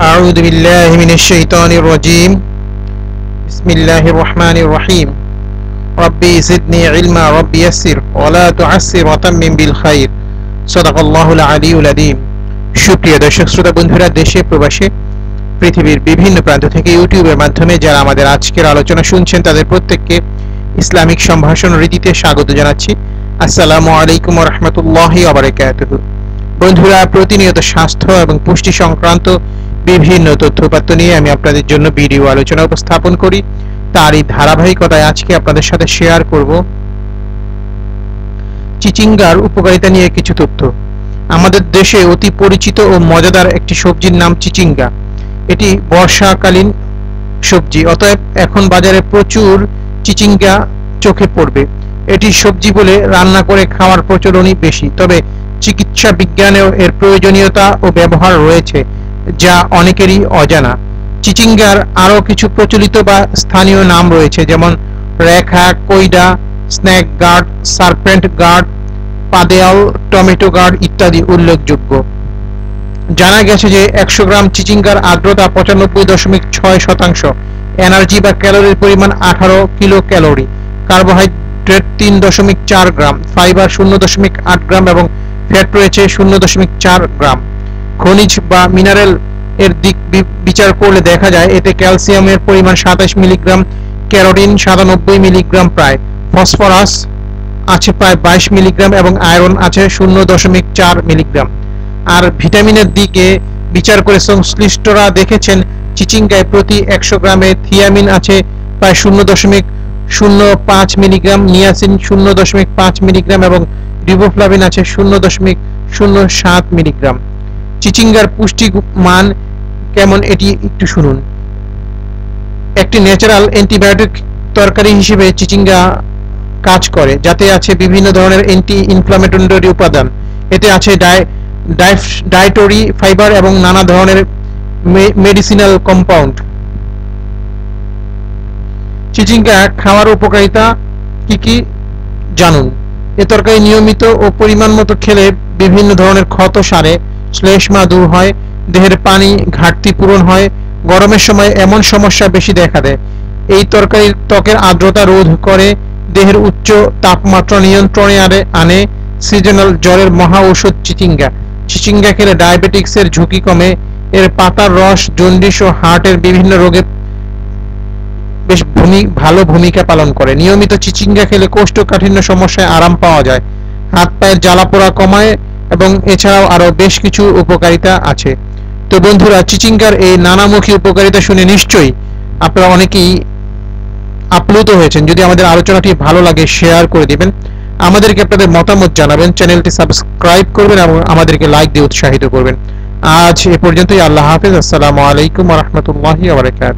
أعوذ بالله من الشيطان الرجيم بسم الله الرحمن الرحيم ربي زدني علما ربي يسر ولا تعسر وتمم بالخير صدق الله العلي العظيم সুপ্রিয় দর্শক শ্রোতা বন্ধুরা দেশে প্রবাসে পৃথিবীর বিভিন্ন প্রান্ত থেকে ইউটিউবের মাধ্যমে যারা আমাদের আজকের আলোচনা শুনছেন তাদের প্রত্যেককে ইসলামিক সম্ভাষণ রীতিতে স্বাগত জানাচ্ছি আসসালামু আলাইকুম রহমতুল্লাহ আবরাকাতুহু বন্ধুরা প্রতিনিয়ত স্বাস্থ্য এবং পুষ্টি সংক্রান্ত বিভিন্ন তথ্যপাত্র নিয়ে আমি আপনাদের জন্য ভিডিও আলোচনা উপস্থাপন করি। তারই ধারাবাহিকতায় আজকে আপনাদের সাথে শেয়ার করব চিচিঙ্গার উপকারিতা নিয়ে কিছু তথ্য। আমাদের দেশে অতি পরিচিত ও মজাদার একটি সবজির নাম চিচিঙ্গা। এটি বর্ষাকালীন সবজি, অতএব এখন বাজারে প্রচুর চিচিঙ্গা চোখে পড়বে। এটি সবজি বলে রান্না করে খাওয়ার প্রচলনই বেশি, তবে চিকিৎসা বিজ্ঞানেও এর প্রয়োজনীয়তা ও ব্যবহার রয়েছে। যা অনেকেরই অজানা। চিচিঙ্গার আরও কিছু প্রচলিত বা স্থানীয় নাম রয়েছে, যেমন রেখা, কইডা, স্ন্যাক গার্ড, সার্পেন্ট গার্ড, পাদেয়াল, টমেটো গার্ড ইত্যাদি উল্লেখযোগ্য। জানা গেছে যে একশো গ্রাম চিচিঙ্গার আর্দ্রতা পঁচানব্বই দশমিক ছয় শতাংশ। এনার্জি বা ক্যালোরির পরিমাণ আঠারো কিলো ক্যালোরি কার্বোহাইড্রেট তিন দশমিক চার গ্রাম। ফাইবার শূন্য দশমিক আট গ্রাম এবং ফ্যাট রয়েছে শূন্য দশমিক চার গ্রাম। খনিজ বা মিনারেল এর দিক বিচার করলে দেখা যায় এতে ক্যালসিয়ামের পরিমাণ সাতাশ মিলিগ্রাম, ক্যারোটিন সাতানব্বই মিলিগ্রাম প্রায়, ফসফরাস আছে প্রায় বাইশ মিলিগ্রাম এবং আয়রন আছে শূন্য দশমিক চার মিলিগ্রাম। আর ভিটামিনের দিকে বিচার করে সংশ্লিষ্টরা দেখেছেন, চিচিঙ্গায় প্রতি একশো গ্রামে থিয়ামিন আছে প্রায় শূন্য দশমিক শূন্য পাঁচ মিলিগ্রাম, নিয়াসিন শূন্য দশমিক পাঁচ মিলিগ্রাম এবং রিবোফ্লাভিন আছে শূন্য দশমিক শূন্য সাত মিলিগ্রাম। চিচিঙ্গার পুষ্টি মান কেমন এটি একটু শুনুন। একটি ন্যাচারাল অ্যান্টিবায়োটিক তরকারি হিসেবে চিচিঙ্গা কাজ করে, যাতে আছে বিভিন্ন ধরনের অ্যান্টি ইনফ্লামেটরি উপাদান। এতে আছে ডায়েটরি ফাইবার এবং নানা ধরনের মেডিসিনাল কম্পাউন্ড চিচিঙ্গা খাওয়ার উপকারিতা কি কি জানুন। এ তরকারি নিয়মিত ও পরিমাণ মতো খেলে বিভিন্ন ধরনের ক্ষত সারে শ্লেষ্মা দূর হয়, দেহের পানি ঘাটতি পূরণ হয়, গরমের সময় এমন সমস্যা বেশি দেখা দেয়। এই তরকারি ত্বকের আর্দ্রতা রোধ করে, দেহের উচ্চ তাপমাত্রা নিয়ন্ত্রণে আনে আনে সিজনাল জ্বরের মহা ঔষধ চিচিঙ্গা। চিচিঙ্গা খেলে ডায়াবেটিক্সের ঝুঁকি কমে, এর পাতার রস জন্ডিস ও হার্টের বিভিন্ন রোগে বেশ ভূমি, ভালো ভূমিকা পালন করে। নিয়মিত চিচিঙ্গা খেলে কোষ্ঠকাঠিন্য সমস্যায় আরাম পাওয়া যায়। হাত পায়ের জ্বালাপোড়া কমায় এবং এছাড়াও আরও বেশ কিছু উপকারিতা আছে। তো বন্ধুরা, চিচিঙ্গার এই নানামুখী উপকারিতা শুনে নিশ্চয়ই আপনারা অনেকেই আপ্লুত হয়েছেন। যদি আমাদের আলোচনাটি ভালো লাগে শেয়ার করে দিবেন। আমাদেরকে আপনাদের মতামত জানাবেন, চ্যানেলটি সাবস্ক্রাইব করবেন এবং আমাদেরকে লাইক দিয়ে উৎসাহিত করবেন। আজ এ পর্যন্তই, আল্লাহ হাফেজ, আসসালামু আলাইকুম রহমতুল্লাহি আবরকাত